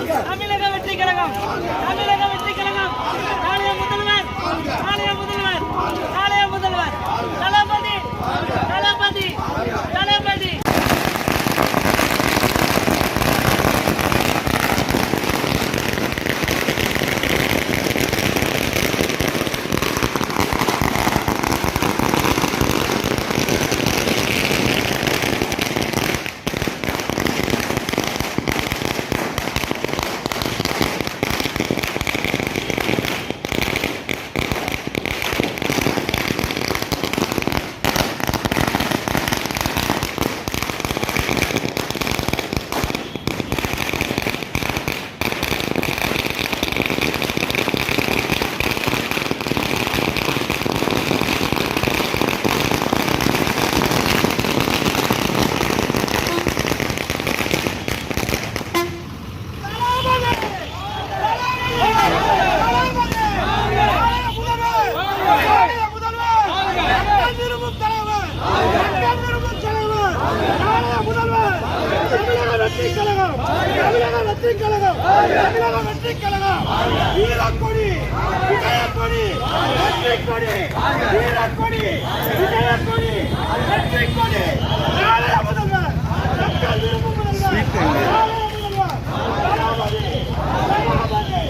தமிழக வெற்றிக்கழகம். தமிழக வெற்றிக்கழகம் நாளைய முதல்வர் நாளைய முதல்வர் நாளைய முதல்வர் தளபதி தளபதி தளபதி வீரக்கொடி விஜயக்கொடி வெற்றிக்கொடி வீரக்கொடி விஜயக்கொடி வெற்றிக்கொடி. நாளைய முதல்வர் மக்கள் விரும்பும் முதல்வர் நாளைய முதல்வர் தளபதி தளபதி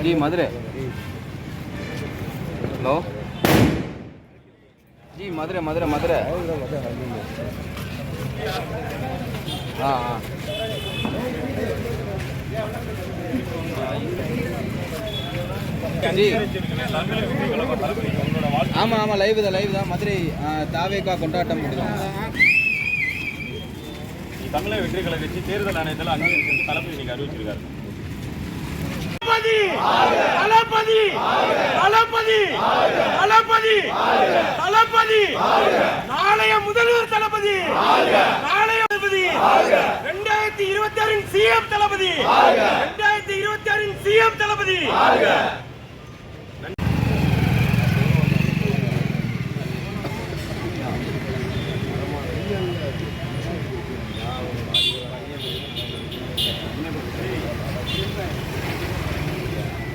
ஜி மதுரை. ஹலோ? ஜி மதுரை மதுரை மதுரை. ஆ ஆ. ஜி ஆமாம் ஆமாம் லைவ் தான் லைவ் தான். மதுரை ஆ, தாவேகா கொண்டாட்டம் முடியும் தமிழக வெற்றி கட்சி தேர்தல் ஆணையத்தில் அங்கீகரித்து தளபதி இன்னைக்கு அறிவிச்சிருக்காரு. தளபதி! தளபதி! தளபதி! தளபதி! நாளைய முதல்வர் தளபதி! நாளைய தளபதி! ரெண்டாயிரத்தி இருபத்தி ஆறின் சிஎம் தளபதி! ரெண்டாயிரத்தி இருபத்தி ஆறின் சிஎம் தளபதி!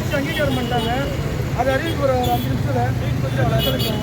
கட்சி அங்கீகாரம் பண்ணிட்டாங்க. அது அறிவிப்பு ஒரு அஞ்சு நிமிஷத்தில்.